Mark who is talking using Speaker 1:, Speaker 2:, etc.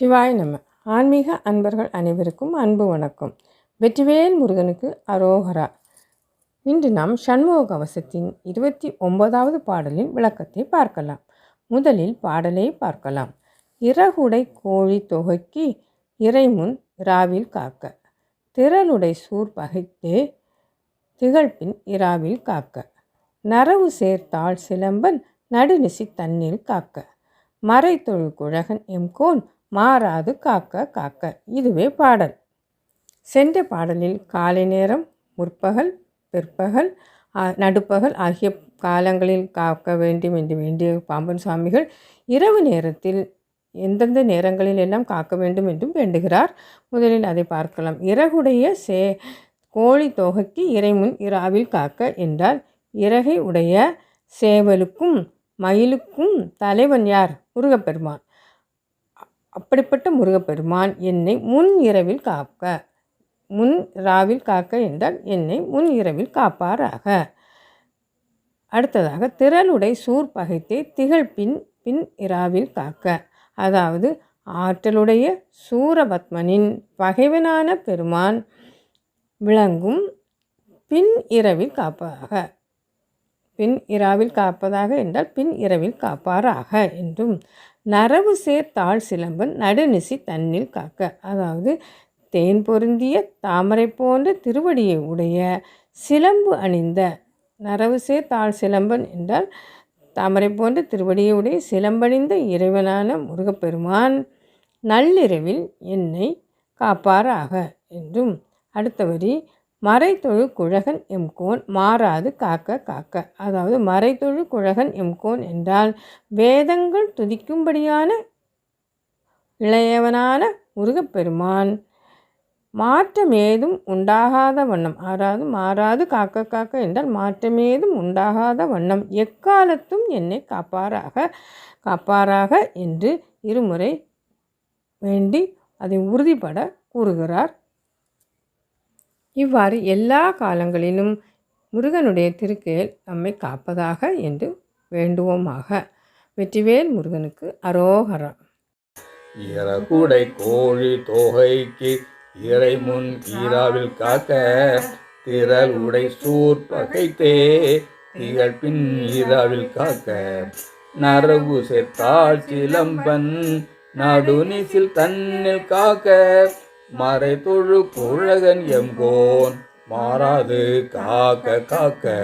Speaker 1: சிவாய் நம ஆன்மீக அன்பர்கள் அனைவருக்கும் அன்பு வணக்கம். வெற்றிவேல் முருகனுக்கு அரோகரா. இன்று நாம் சண்முக கவசத்தின் இருபத்தி ஒன்பதாவது பாடலின் விளக்கத்தை பார்க்கலாம். முதலில் பாடலை பார்க்கலாம். இறகுடை கோழி தொகைக்கு இறைமுன் இராவில் காக்க. திரளுடை சூர் பகைத்தே திகழ்பின் இராவில் காக்க. நரவு சேர்த்தாள் சிலம்பன் நடுநிசி தண்ணீர் காக்க. மறைத்தொழு குழகன் எம்கோன் மாறாது காக்க காக்க. இதுவே பாடல். சென்ற பாடலில் காலை நேரம் முற்பகல் பிற்பகல் நடுப்பகல் ஆகிய காலங்களில் காக்க வேண்டும் என்று வேண்டிய பாம்பன் சுவாமிகள் இரவு நேரத்தில் எந்தெந்த நேரங்களில் எல்லாம் காக்க வேண்டும் என்றும் வேண்டுகிறார். முதலில் அதை பார்க்கலாம். இறகுடைய சே கோழி தொகைக்கு இறைமுன் இராவில் காக்க என்றால் இறகை உடைய சேவலுக்கும் மயிலுக்கும் தலைவன் யார்? முருகப்பெருமான். அப்படிப்பட்ட முருகப்பெருமான் என்னை முன் இரவில் காக்க முன் ராவில் காக்க என்றால் என்னை முன் இரவில் காப்பாராக. அடுத்ததாக திரளுடை சூர் பகைத்தே திகழ் பின் பின் இராவில் காக்க. அதாவது ஆற்றலுடைய சூரபத்மனின் பகைவனான பெருமான் விளங்கும் பின் இரவில் காப்பாக பின் இராவில் காப்பதாக என்றால் பின் இரவில் காப்பாராக என்றும். நரவு சேர் தாழ் சிலம்பன் நடுநிசி தன்னில் காக்க. அதாவது தேன் பொருந்திய தாமரை போன்ற திருவடியை உடைய சிலம்பு அணிந்த நரவு சேர் தாழ் சிலம்பன் என்றால் தாமரை போன்ற திருவடியை உடைய சிலம்பணிந்த இறைவனான முருகப்பெருமான் நள்ளிரவில் என்னை காப்பாராக என்றும். அடுத்த வரி மறைத்தொழு குழகன் எம்கோன் மாறாது காக்க காக்க. அதாவது மறைத்தொழு குழகன் எம்கோன் என்றால் வேதங்கள் துதிக்கும்படியான இளையவனான முருகப்பெருமான். மாற்றமேதும் உண்டாகாத வண்ணம். அதாவது மாறாது காக்க காக்க என்றால் மாற்றமேதும் உண்டாகாத வண்ணம். எக்காலத்தும் என்னை காப்பாராக காப்பாராக என்று இருமுறை வேண்டி அதை உறுதிப்பட கூறுகிறார் இவ்வாறு எல்லா காலங்களிலும் முருகனுடைய திருக்கேல் நம்மை காப்பதாக என்று வேண்டுவோமாக. வெற்றிவேல் முருகனுக்கு அரோகரம்
Speaker 2: இறகுடை கோழி தொகைக்கு இறை முன் ஈராவில் காக்க திரள் உடை சூர் பகைத்தே திகழ் பின் ஈராவில் காக்க. நரவு சேர்த்தாள் சிலம்பன் நடுநிசில் தன்னில் காக்க மறை தொழு குழகன் எம்போன் மாறாது காக்க காக்க.